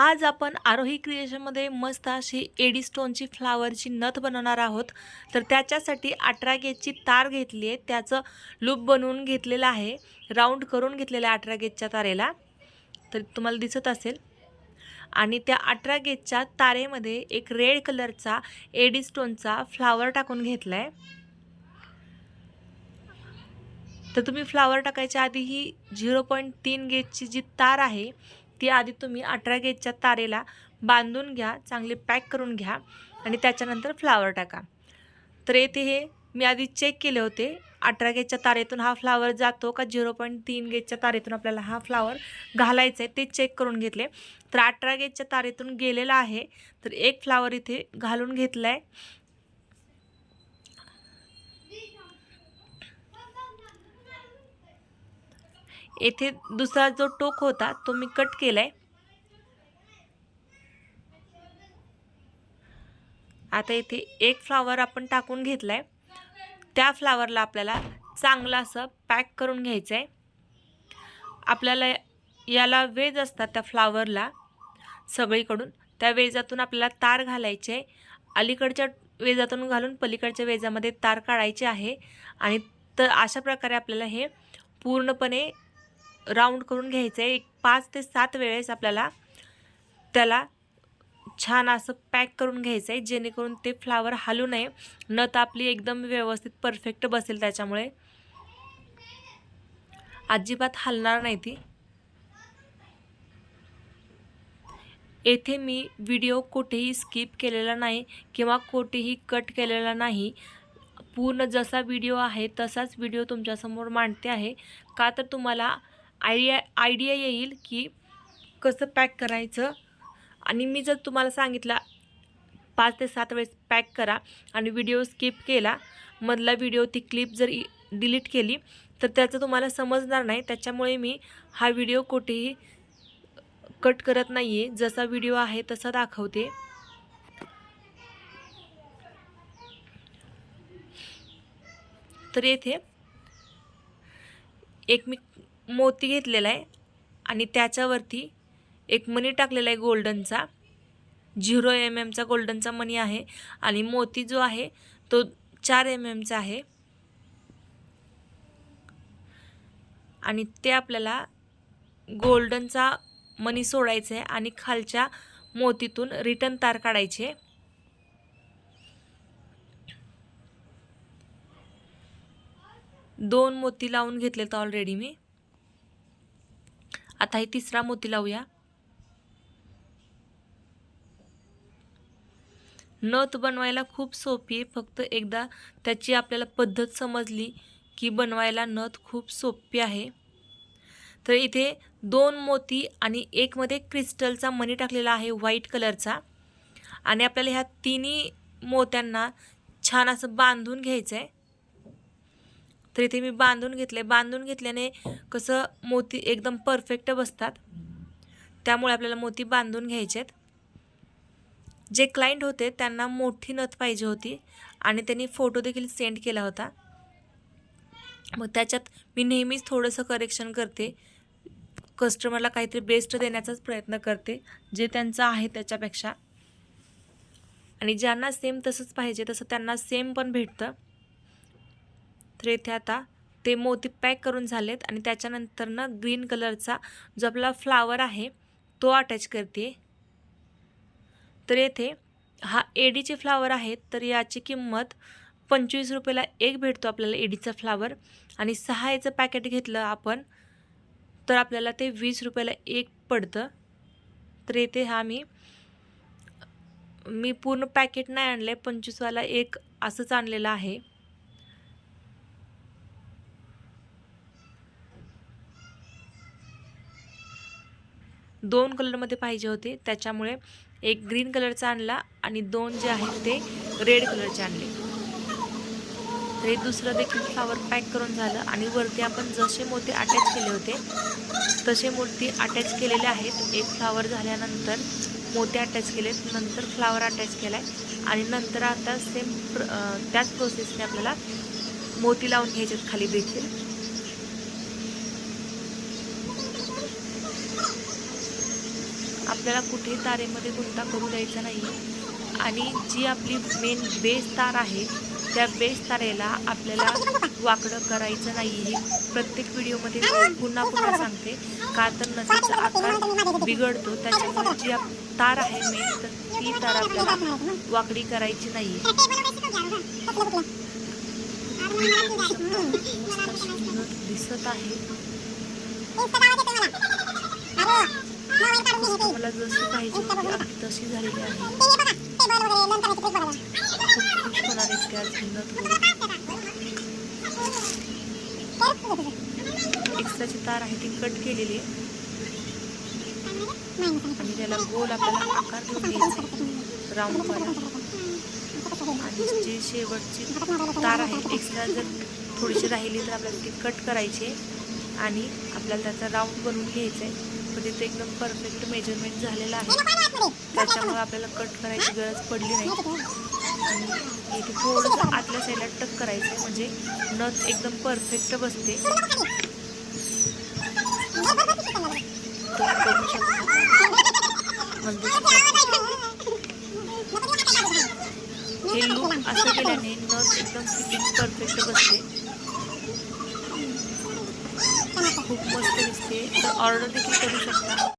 आज आपण आरोही क्रिएशनमध्ये मस्त अशी एडी स्टोनची फ्लावरची नथ बनवणार आहोत. तर त्याच्यासाठी अठरा गेजची तार घेतली आहे. त्याचं लूप बनवून घेतलेलं आहे. राऊंड करून घेतलेलं आहे अठरा गेजच्या तारेला. तर तुम्हाला दिसत असेल. आणि त्या अठरा गेजच्या तारेमध्ये एक रेड कलरचा एडी स्टोनचा फ्लावर टाकून घेतला आहे तर तुम्ही फ्लावर टाकायच्या आधी ही झिरो पॉईंट तीन गेजची जी तार आहे ती आधी तुम्ही अठरा गेजच्या तारेला बांधून घ्या चांगले पॅक करून घ्या आणि त्याच्यानंतर फ्लावर टाका. तर येथे हे मी आधी चेक केले होते. अठरा गेजच्या तारेतून हा फ्लावर जातो का? झिरो पॉईंट तीन गेजच्या तारेतून आपल्याला हा फ्लावर घालायचा आहे ते चेक करून घेतले. तर अठरा गेजच्या तारेतून गेलेला आहे. तर एक फ्लावर इथे घालून घेतला आहे येथे दुसरा जो टोक होता तो मी कट केलाय. आता इथे एक फ्लावर आपण टाकून घेतलाय. त्या फ्लावरला आपल्याला चांगलं असं पॅक करून घ्यायचं आहे आपल्याला याला वेज असतात त्या फ्लावरला सगळीकडून त्या वेजातून आपल्याला तार घालायचे. आहे अलीकडच्या वेजातून घालून पलीकडच्या वेजामध्ये तार काढायचे आहे. आणि तर अशा प्रकारे आपल्याला हे पूर्णपणे राऊंड करून घ्यायचं आहे एक पाच ते सात वेळेस आपल्याला त्याला छान असं पॅक करून घ्यायचं आहे जेणेकरून ते फ्लावर हालू नये. नत आपली एकदम व्यवस्थित परफेक्ट बसेल त्याच्यामुळे. अजिबात हलणार नाही ती. येथे मी व्हिडिओ कुठेही स्किप केलेला नाही किंवा कुठेही कट केलेला नाही. पूर्ण जसा व्हिडिओ आहे तसाच व्हिडिओ तुमच्यासमोर मांडते आहे. का तर तुम्हाला आयडिया आयडिया येईल की कसं पॅक करायचं. आणि मी जर तुम्हाला सांगितलं पाच ते सात वेळेस पॅक करा आणि व्हिडिओ स्किप केला मधला व्हिडिओ ती क्लिप जर डिलीट केली तर त्याचं तुम्हाला समजणार नाही. त्याच्यामुळे मी हा व्हिडिओ कुठेही कट करत नाही आहे जसा व्हिडिओ आहे तसा दाखवते. तर येथे एक मी मोती घेतलेला आहे आणि त्याच्यावरती एक मनी टाकलेला आहे गोल्डनचा. झिरो एम एमचा गोल्डनचा मनी आहे आणि मोती जो आहे तो चार एम एमचा आहे. आणि ते आपल्याला गोल्डनचा मनी सोडायचं आहे आणि खालच्या मोतीतून रिटर्न तार काढायचे दोन मोती लावून घेतलेत ऑलरेडी मी. आता हे तिसरा मोती लावूया. नथ बनवायला खूप सोपी आहे. फक्त एकदा त्याची आपल्याला पद्धत समजली की बनवायला नथ खूप सोपी आहे. तर इथे दोन मोती आणि एकमध्ये क्रिस्टलचा मणी टाकलेला आहे व्हाईट कलरचा. आणि आपल्याला ह्या तिन्ही मोत्यांना छान असं बांधून घ्यायचं आहे तर इथे मी बांधून घेतले. बांधून घेतल्याने कसं मोती एकदम परफेक्ट बसतात. त्यामुळे आपल्याला मोती बांधून घ्यायचे आहेत जे क्लायंट होते त्यांना मोठी नथ पाहिजे होती आणि त्यांनी फोटो देखील सेंड केला होता. मग त्याच्यात मी नेहमीच थोडंसं करेक्शन करते. कस्टमरला काहीतरी बेस्ट देण्याचाच प्रयत्न करते जे त्यांचं आहे त्याच्यापेक्षा. आणि ज्यांना सेम तसंच पाहिजे तसं त्यांना सेम पण भेटतं. तर येथे आता. ते मोती पॅक करून झालेत आणि त्याच्यानंतरनं ग्रीन कलरचा जो आपला फ्लावर आहे तो अटॅच करते. तर येथे हा एडीचे फ्लावर आहेत तर याची किंमत पंचवीस रुपयाला एक भेटतो आपल्याला एडीचा फ्लावर आणि सहा याचं पॅकेट घेतलं आपण तर आपल्याला ते वीस रुपयाला एक पडतं. तर येथे हा मी मी पूर्ण पॅकेट नाही आणलं आहे पंचवीसवाला एक असंच आणलेलं आहे. दोन कलरमध्ये पाहिजे होते. त्याच्यामुळे एक ग्रीन कलरचा आणला आणि दोन जे आहेत ते रेड कलरचे आणले. तर हे दुसरं देखील फ्लावर पॅक करून झालं आणि वरती आपण जसे मोती अटॅच केले होते तसे मोती अटॅच केलेले आहेत. एक फ्लावर झाल्यानंतर मोती अटॅच केले नंतर फ्लावर अटॅच केला आहे आणि नंतर आता सेम प्र त्याच प्रोसेसने आपल्याला मोती लावून घ्यायचे खाली देखील. आपल्याला कुठे तारेमध्ये गुंता करू द्यायचा नाही. आणि जी आपली मेन बेस तार आहे त्या बेस तारेला आपल्याला वाकडं करायचं नाही. हे प्रत्येक व्हिडिओमध्ये पुन्हा पुन्हा सांगते. का तर नसेचा आकार बिघडतो त्याच्यामुळे जी आप- तार आहे मेन तर ती तार आपल्याला वाकडी करायची नाही. दिसत आहे. मला जशी पाहिजे होती अगदी तशी झालेली आहे खूप आज एक्स्ट्राची तार आहे ती कट केलेली आहे. आणि त्याला गोल आपल्याला आकार देऊन राऊंड आणि जी शेवटची तार आहे एक्स्ट्रा जर थोडीशी राहिली तर आपल्याला ती कट करायची आहे. आणि आपल्याला त्याचा राऊंड बनवून घ्यायचा आहे. पण तिथे एकदम परफेक्ट मेजरमेंट झालेलं आहे. त्याच्यामुळे आपल्याला कट करायची गरज पडली नाही. आणि इथे थोडंसं आतल्या साईडला टक करायचं म्हणजे नथ एकदम परफेक्ट बसते. शकता हे लूक असं केल्याने नथ एकदम फिटिंग परफेक्ट बसते. खूप मस्त आहे तर ऑर्डर देखील करू शकता.